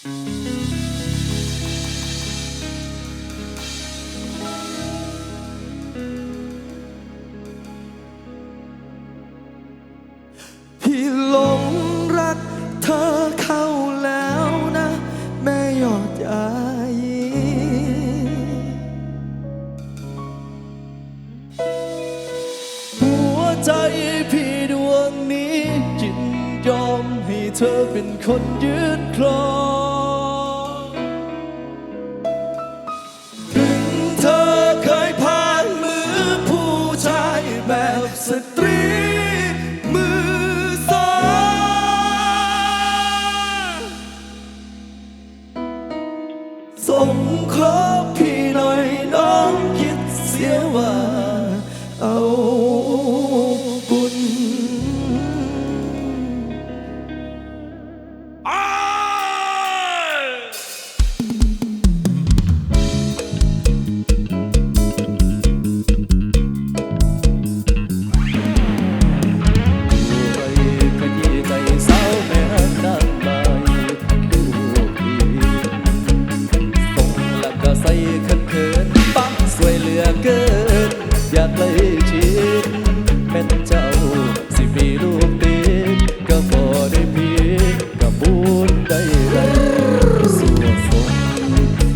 พี่หลงรักเธอเข้าแล้วนะ แม่ยอดยายีหัวใจพี่ดวงนี้ยินยอมให้เธอเป็นคนยึดครอง ลือเกิน อยากเลยชิดเป็นเจ้าสิมีลูกติดก็บ่ได้พีกับบุญได้เลยสู่สม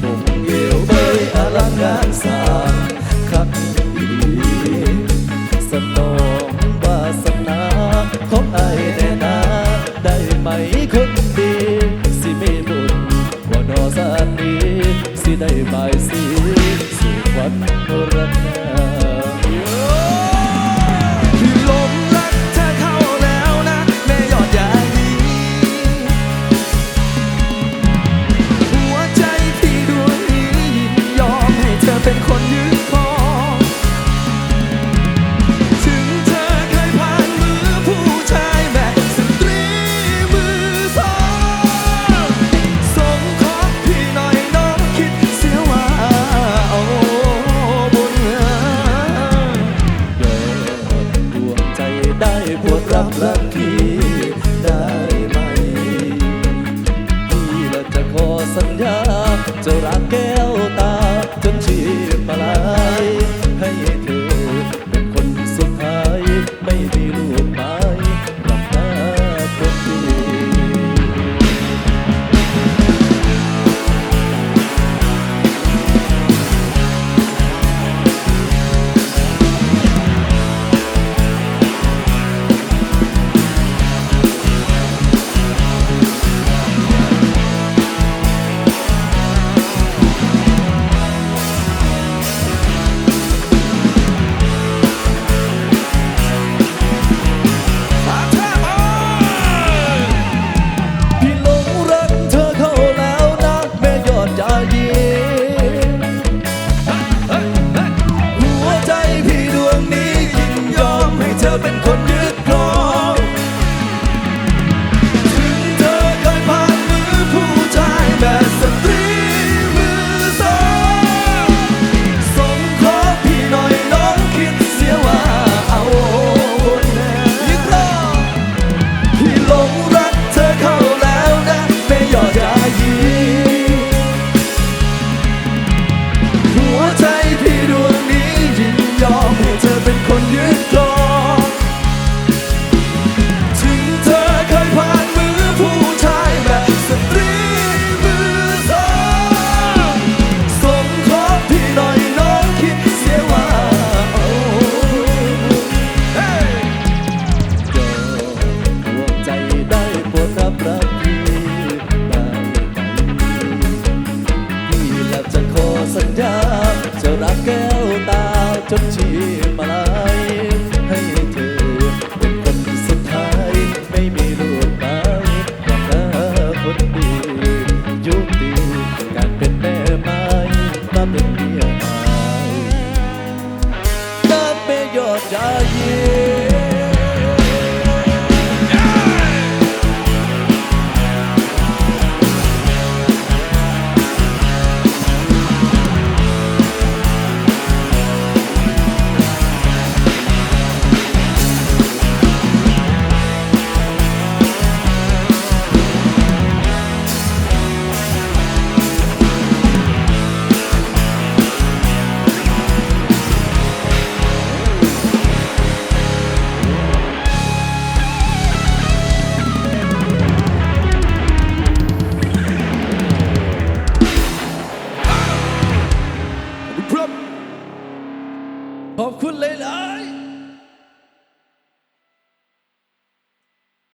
ผมเกี่ยวเบยอลังการสร้างคักดีสนองวาสนาของไอ้ายแน่นาได้ไหมคน ได้ปวดรับรักที ธอเป็นคน Doug. ขอบคุณหลายๆ